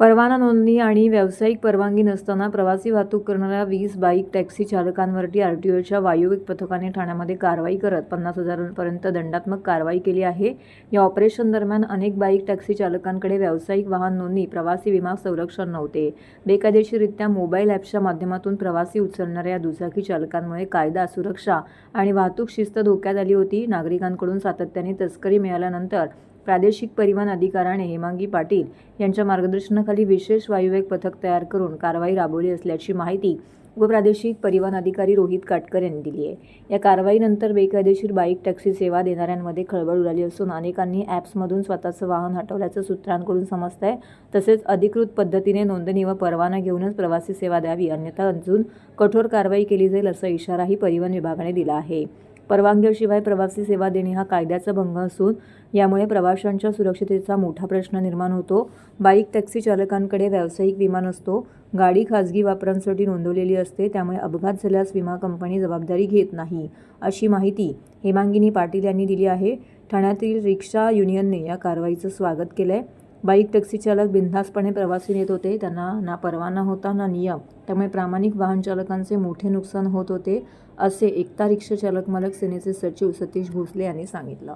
परवाना नोंदणी आणि व्यावसायिक परवानगी नसताना प्रवासी वाहतूक करणाऱ्या वीस बाईक टॅक्सी चालकांवरती आर टी ओच्या वायुविक पथकाने ठाण्यामध्ये कारवाई करत पन्नास हजारांपर्यंत दंडात्मक कारवाई केली आहे. या ऑपरेशन दरम्यान अनेक बाईक टॅक्सी चालकांकडे व्यावसायिक वाहन नोंदणी प्रवासी विमा संरक्षण नव्हते. बेकायदेशीररित्या मोबाईल ॲप्सच्या माध्यमातून प्रवासी उचलणाऱ्या या दुचाकी चालकांमुळे कायदा सुरक्षा आणि वाहतूक शिस्त धोक्यात आली होती. नागरिकांकडून सातत्याने तस्करी मिळाल्यानंतर प्रादेशिक परिवहन अधिकाऱ्याने हेमांगी पाटील यांच्या मार्गदर्शनाखाली विशेष वायुवेग पथक तयार करून कारवाई राबवली असल्याची माहिती उपप्रादेशिक परिवहन अधिकारी रोहित काटकर यांनी दिली आहे. या कारवाईनंतर बेकायदेशीर बाईक टॅक्सी सेवा देणाऱ्यांमध्ये खळबळ उडाली असून अनेकांनी ॲप्समधून स्वतःचं वाहन हटवल्याचं सूत्रांकडून समजतंय. तसेच अधिकृत पद्धतीने नोंदणी व परवाना घेऊनच प्रवासी सेवा द्यावी अन्यथा अजून कठोर कारवाई केली जाईल असा इशाराही परिवहन विभागाने दिला आहे. परवानग्याशिवाय प्रवासी सेवा देणे हा कायद्याचा भंग असून यामुळे प्रवाशांच्या सुरक्षिततेचा मोठा प्रश्न निर्माण होतो. बाईक टॅक्सी चालकांकडे व्यावसायिक विमा नसतो. गाडी खाजगी वापरांसाठी नोंदवलेली असते त्यामुळे अपघात झाल्यास विमा कंपनी जबाबदारी घेत नाही अशी माहिती हेमांगिनी पाटील यांनी दिली आहे. ठाण्यातील रिक्षा युनियनने या कारवाईचं स्वागत केलं आहे बाईक टॅक्सी चालक बिनधास्तपणे प्रवासी नेत होते. त्यांना ना परवाना होता ना नियम. त्यामुळे प्रामाणिक वाहन चालकांचे मोठे नुकसान होत होते असे एकता रिक्षा चालक मालक सेनेचे सचिव सतीश भोसले यांनी सांगितलं.